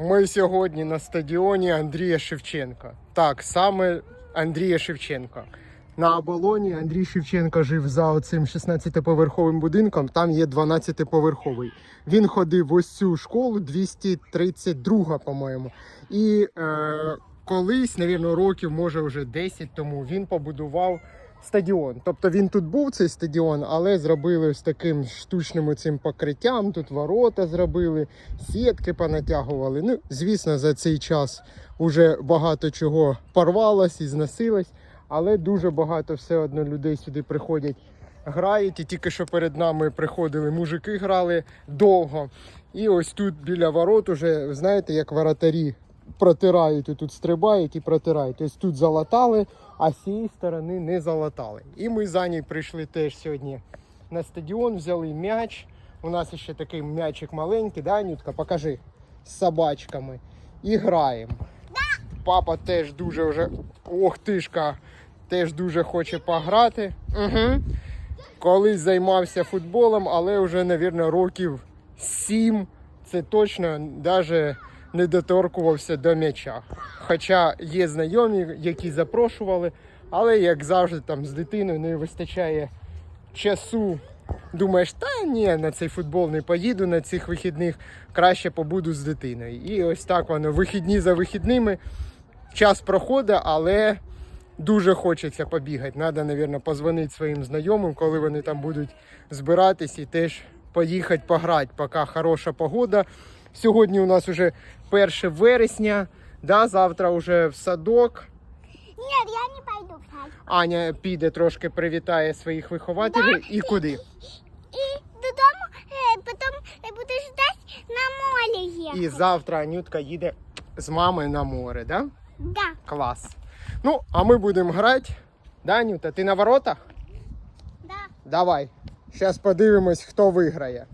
Ми сьогодні на стадіоні Андрія Шевченка. Так, саме Андрія Шевченка. На оболоні Андрій Шевченко жив за оцим 16-поверховим будинком, там є 12-поверховий. Він ходив в ось цю школу 232, по-моєму. І е, колись, навірно, років, може вже 10 тому, він побудував стадіон. Тобто він тут був цей стадіон, але зробили з таким штучним цим покриттям. Тут ворота зробили, сітки понатягували. Ну, звісно, за цей час вже багато чого порвалось і зносилось, але дуже багато все одно людей сюди приходять. Грають, і тільки що перед нами приходили мужики, грали довго. І ось тут біля ворот уже, знаєте, як воротарі протирають, і тут стрибають і протирають. Ось тут залатали, а з цієї сторони не залатали. І ми за ній прийшли теж сьогодні на стадіон, взяли м'яч. У нас ще такий м'ячик маленький, да, Анютка? Покажи з собачками. І граємо. Папа теж дуже вже. Ох тишка, теж дуже хоче пограти. Угу. Колись займався футболом, але вже, мабуть, років сім. Це точно навіть не доторкувався до м'яча. Хоча є знайомі, які запрошували, але як завжди там з дитиною не вистачає часу. Думаєш, та ні, на цей футбол не поїду на цих вихідних, краще побуду з дитиною. І ось так воно вихідні за вихідними. Час проходить, але дуже хочеться побігати. Треба, мабуть, позвонити своїм знайомим, коли вони там будуть збиратись і теж поїхати пограти, поки хороша погода. Сьогодні у нас вже 1 вересня, да, завтра вже в садок. Нет, я не пойду в сад. Аня піде трошки привітає своїх вихователів і куди? И додому э, потом э, буду на море ехать. І завтра Анютка їде з мамою на море, да? Да. Клас. Ну, а ми будемо грати. Да, Анюта, ти на воротах? Да. Давай. Зараз подивимось, хто виграє.